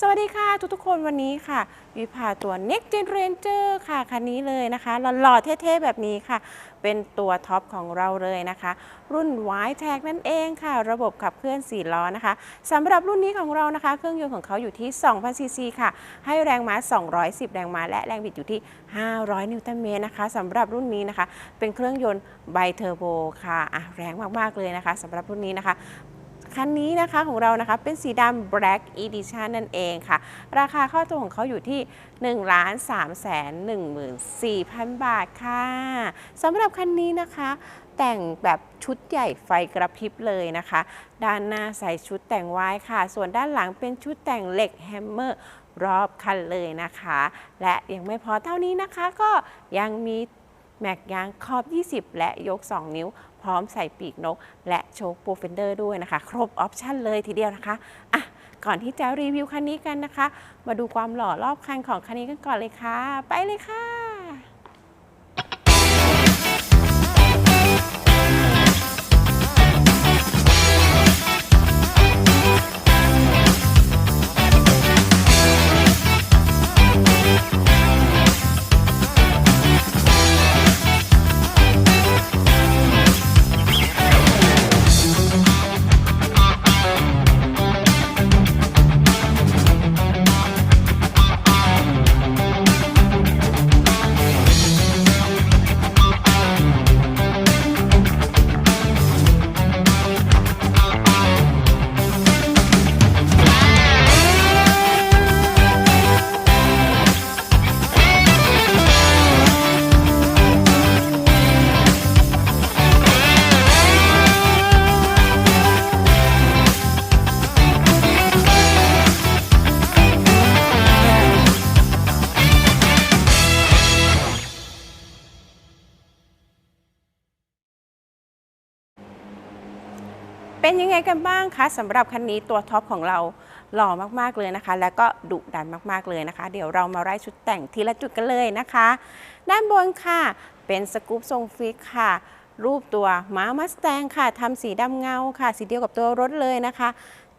สวัสดีค่ะทุกๆคนวันนี้ค่ะ วิภาตัว Next Gen Ranger ค่ะคันนี้เลยนะคะหล่อๆเท่ๆแบบนี้ค่ะ เป็นตัวท็อปของเราเลยนะคะ รุ่น y t a g นั่นเองค่ะ ระบบขับเคลื่อน 4 ล้อนะคะสำหรับรุ่นนี้ของเรานะคะ เครื่องยนต์ของเขาอยู่ที่ 2,000 ซีซีค่ะ ให้แรงม้า 210 แรงม้าและแรงบิดอยู่ที่ 500 นิวตันเมตรนะคะสำหรับรุ่นนี้นะคะ เป็นเครื่องยนต์ไบเทอร์โบค่ะอะแรงมากๆเลยนะคะสำหรับรุ่นนี้นะคะ คันนี้นะคะของเรานะคะเป็นสีดำ Black Edition นั่นเองค่ะ ราคาข้าตัวของเขาอยู่ที่ 1 3 1 4 0 0 0 บาทค่ะสำหรับคันนี้นะคะแต่งแบบชุดใหญ่ไฟกระพริบเลยนะคะ ด้านหน้าใส่ชุดแต่งไว้ค่ะ ส่วนด้านหลังเป็นชุดแต่งเหล็กแฮมเมอร์รอบคันเลยนะคะ และยังไม่พอเท่านี้นะคะก็ยังมี แม็กยางขอบ 20 และยก 2 นิ้ว พร้อมใส่ปีกนก และโชคโปรเฟนเดอร์ด้วยนะคะ ครบออปชั่นเลยทีเดียวนะคะอะก่อนที่จะรีวิวคันนี้กันนะคะ มาดูความหล่อรอบคันของคันนี้กันก่อนเลยค่ะ ไปเลยค่ะ เป็นยังไงกันบ้างคะสำหรับคันนี้ตัวท็อปของเราหล่อมากๆเลยนะคะ และก็ดุดันมากๆเลยนะคะ เดี๋ยวเรามาไล่ชุดแต่งทีละจุดกันเลยนะคะ ด้านบนค่ะ เป็นสกู๊ปทรงฟิกค่ะ รูปตัวม้ามัสแตงค่ะทำสีดำเงาค่ะ สีเดียวกับตัวรถเลยนะคะ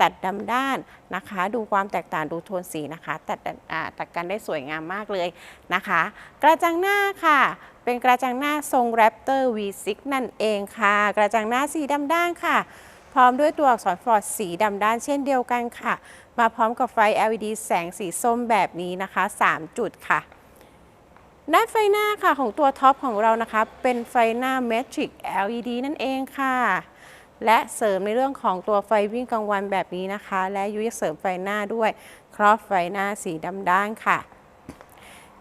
ตัดดำด้านนะคะ ดูความแตกต่างดูโทนสีนะคะ ตัดอ่าตัดกันได้สวยงามมากเลยนะคะ กระจังหน้าค่ะเป็นกระจังหน้าทรงแรปเตอร์ V6 นั่นเองค่ะ กระจังหน้าสีดำด้านค่ะ พร้อมด้วยตัวอักษรฟอร์ดสีดำด้านเช่นเดียวกันค่ะ มาพร้อมกับไฟ LED แสงสีส้มแบบนี้นะคะ 3 จุดค่ะ ด้านไฟหน้าค่ะของตัวท็อปของเรานะคะ เป็นไฟหน้า Matrix LED นั่นเองค่ะ และเสริมในเรื่องของตัวไฟวิ่งกลางวันแบบนี้นะคะ และยุยเสริมไฟหน้าด้วยครอบไฟหน้าสีดำด้านค่ะ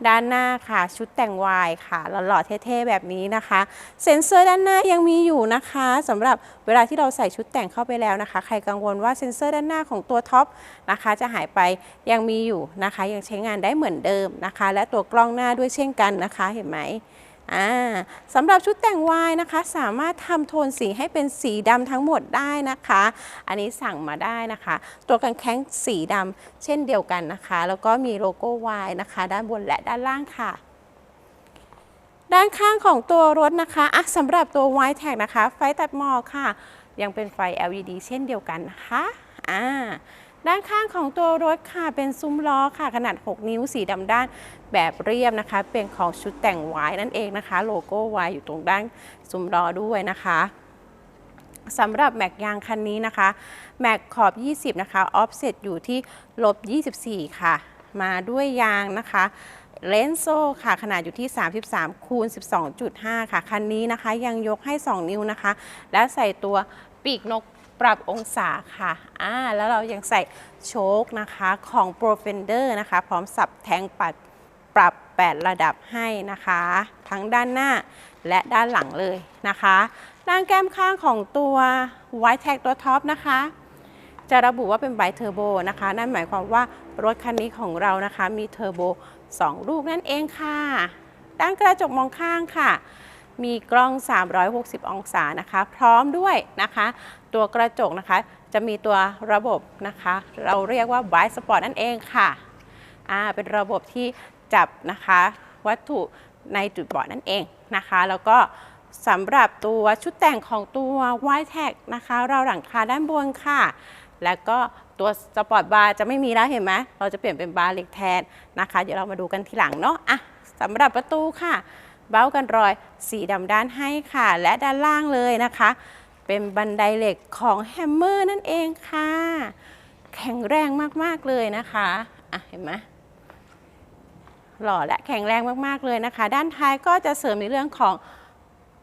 ด้านหน้าค่ะ ชุดแต่งวายค่ะหล่อๆเท่ๆแบบนี้นะคะ เซ็นเซอร์ด้านหน้ายังมีอยู่นะคะสำหรับเวลาที่เราใส่ชุดแต่งเข้าไปแล้วนะคะ ใครกังวลว่าเซ็นเซอร์ด้านหน้าของตัวท็อปนะคะ จะหายไปยังมีอยู่นะคะ ยังใช้งานได้เหมือนเดิมนะคะ และตัวกล้องหน้าด้วยเช่นกันนะคะ เห็นไหม อ่าสำหรับชุดแต่งวายนะคะ สามารถทำโทนสีให้เป็นสีดำทั้งหมดได้นะคะ อันนี้สั่งมาได้นะคะ ตัวกันแข้งสีดำเช่นเดียวกันนะคะ แล้วก็มีโลโก้วายนะคะ ด้านบนและด้านล่างค่ะด้านข้างของตัวรถนะคะอะสำหรับตัว w i t e Tag นะคะ ไฟตัดหมอกค่ะ ยังเป็นไฟ LED เช่นเดียวกันนะคะอ่า ด้านข้างของตัวรถค่ะเป็นซุ้มล้อค่ะ ขนาด 6 นิ้วสีดำด้านแบบเรียบนะคะ เป็นของชุดแต่งวายนั่นเองนะคะ โลโก้วายอยู่ตรงด้านซุ้มล้อด้วยนะคะสำหรับแม็กยางคันนี้นะคะ แม็กขอบ 20 นะคะ ออฟเซตอยู่ที่ลบ 24 ค่ะ มาด้วยยางนะคะเลนโซ่ค่ะขนาดอยู่ที่ 33 คูณ 12.5 ค่ะ คันนี้นะคะยังยกให้ 2 นิ้วนะคะ และใส่ตัวปีกนก ปรับองศาค่ะอ่าแล้วเรายังใส่โชคนะคะของ p r o f e n d e r นะคะ พร้อมสับแทงปัดปรับ 8 ระดับให้นะคะ ทั้งด้านหน้าและด้านหลังเลยนะคะด้านแก้มข้างของตัว White Tag ตัวท็อปนะคะ จะระบุว่าเป็นไบเทอร์โบนะคะ นั่นหมายความว่ารถคันนี้ของเรานะคะ มีเทอร์โบ2 ลูกนั่นเองค่ะ ด้านกระจกมองข้างค่ะ มีกล้อง 360 องศานะคะ พร้อมด้วยนะคะ ตัวกระจกนะคะจะมีตัวระบบนะคะ เราเรียกว่า Bright Spot นั่นเองค่ะอ่าเป็นระบบที่จับนะคะ วัตถุในจุดบอดนั่นเองนะคะ แล้วก็สำหรับตัวชุดแต่งของตัว White Tag นะคะ เราหลังคาด้านบนค่ะ แล้วก็ตัวสปอร์ตบาร์จะไม่มีแล้วเห็นไหมเราจะเปลี่ยนเป็นบาร์เหล็กแทนนะคะ เดี๋ยวเรามาดูกันทีหลังเนาะอะสำหรับประตูค่ะ เบ้ากันรอยสีดำด้านให้ค่ะ และด้านล่างเลยนะคะ เป็นบันไดเหล็กของแฮมเมอร์นั่นเองค่ะ แข็งแรงมากๆเลยนะคะอะเห็นไหมหล่อและแข็งแรงมากๆเลยนะคะ ด้านท้ายก็จะเสริมในเรื่องของ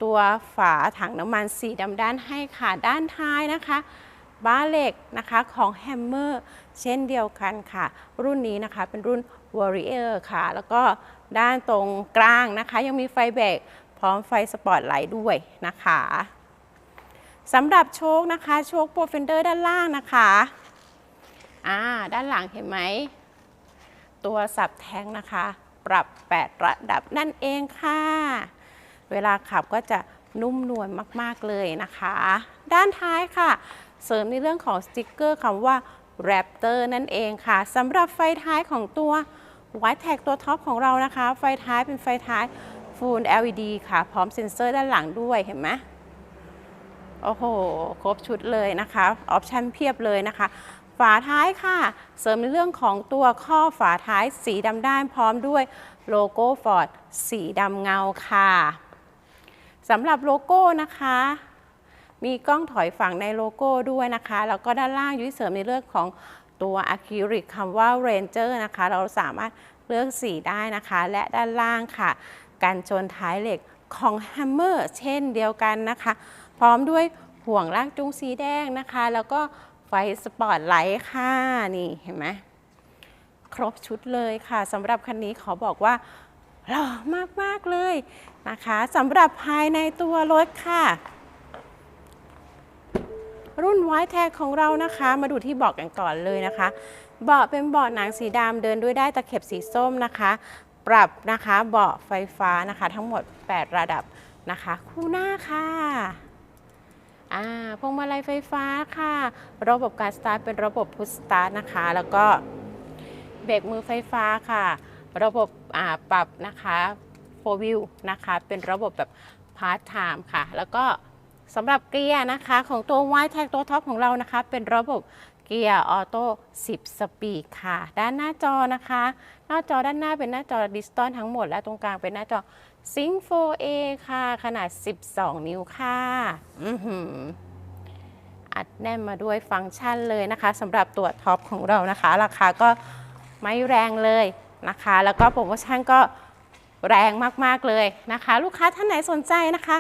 ตัวฝาถังน้ำมันสีดำด้านให้ค่ะด้านท้ายนะคะบ้าเหล็กนะคะของแฮมเมอร์เช่นเดียวกันค่ะ รุ่นนี้นะคะเป็นรุ่น Warrior ค่ะ แล้วก็ด้านตรงกลางนะคะ ยังมีไฟเบรกพร้อมไฟสปอตไลท์ด้วยนะคะสำหรับโชคนะคะ โชคโปรเฟนเดอร์ด้านล่างนะคะอ่าด้านหลังเห็นไหม ตัวสับแท้งนะคะ ปรับ 8 ระดับนั่นเองค่ะ เวลาขับก็จะนุ่มนวลมาก ๆ เลยนะคะ ด้านท้ายค่ะ เสริมในเรื่องของสติกเกอร์คำว่า Raptor นั่นเองค่ะสำหรับไฟท้ายของตัว White Tag ตัวท็อปของเรานะคะ ไฟท้ายเป็นไฟท้าย Full LED ค่ะ พร้อมเซ็นเซอร์ด้านหลังด้วยเห็นไหมโอ้โห ครบชุดเลยนะคะออปชันเพียบเลยนะคะ ฝาท้ายค่ะ เสริมในเรื่องของตัวข้อฝาท้ายสีดำด้านพร้อมด้วยโลโก้ฟอร์ดสีดำเงาค่ะสำหรับโลโก้นะคะ มีกล้องถอยฝั่งในโลโก้ด้วยนะคะ แล้วก็ด้านล่างยุ้ยเสริมในเรื่องของตัวอะคริลิกคำว่า Ranger นะคะ เราสามารถเลือกสีได้นะคะ และด้านล่างค่ะ กันชนท้ายเหล็กของ Hammer เช่นเดียวกันนะคะ พร้อมด้วยห่วงลากจูงสีแดงนะคะ แล้วก็ไฟสปอตไลท์ค่ะนี่เห็นไหมครบชุดเลยค่ะสำหรับคันนี้ขอบอกว่าหล่อมาก ๆ เลยนะคะสำหรับภายในตัวรถค่ะ รุ่นไวท์แท็กของเรานะคะ มาดูที่เบาะกันก่อนเลยนะคะ เบาะเป็นเบาะหนังสีดำเดินด้วยได้ตะเข็บสีส้มนะคะ ปรับนะคะเบาะไฟฟ้านะคะ ทั้งหมด 8 ระดับนะคะ คู่หน้าค่ะอ่าพวงมาลัยไฟฟ้าค่ะ ระบบการสตาร์ทเป็นระบบพุชสตาร์ทนะคะ แล้วก็เบรกมือไฟฟ้าค่ะ ระบบอ่าปรับนะคะโฟวิวนะคะ เป็นระบบแบบพาร์ทไทม์ค่ะ แล้วก็ สำหรับเกียร์นะคะ ของตัว y t แท็กตัวท็อปของเรานะคะ เป็นระบบเกียร์ออโต้10 สปีดค่ะ ด้านหน้าจอนะคะ หน้าจอด้านหน้าเป็นหน้าจอดิจิตอลทั้งหมด และตรงกลางเป็นหน้าจอ Sync 4A ค่ะ ขนาด 12 นิ้วค่ะ อือหืออัดแน่นมาด้วยฟังก์ชันเลยนะคะสำหรับตัวท็อปของเรานะคะ ราคาก็ไม่แรงเลยนะคะ แล้วก็โปรโมชั่นก็แรงมาก ๆ เลยนะคะ ลูกค้าท่านไหนสนใจนะคะ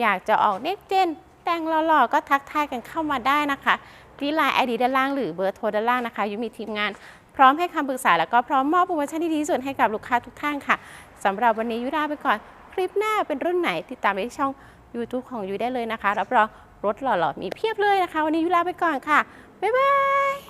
อยากจะออกเน็กเจนแต่งหล่อๆก็ทักทายกันเข้ามาได้นะคะที่ไลน์ไอดีด้านล่างหรือเบอร์โทรด้านล่างนะคะยุมีทีมงานพร้อมให้คำปรึกษาแล้วก็พร้อมมอบโปรโมชั่นที่ดีที่สุดให้กับลูกค้าทุกท่านค่ะสำหรับวันนี้ยุราไปก่อนคลิปหน้าเป็นรุ่นไหนติดตามได้ที่ช่อง YouTube ของยุได้เลยนะคะรับรองรถหล่อๆมีเพียบเลยนะคะ วันนี้ยุลาไปก่อนค่ะบ๊ายบาย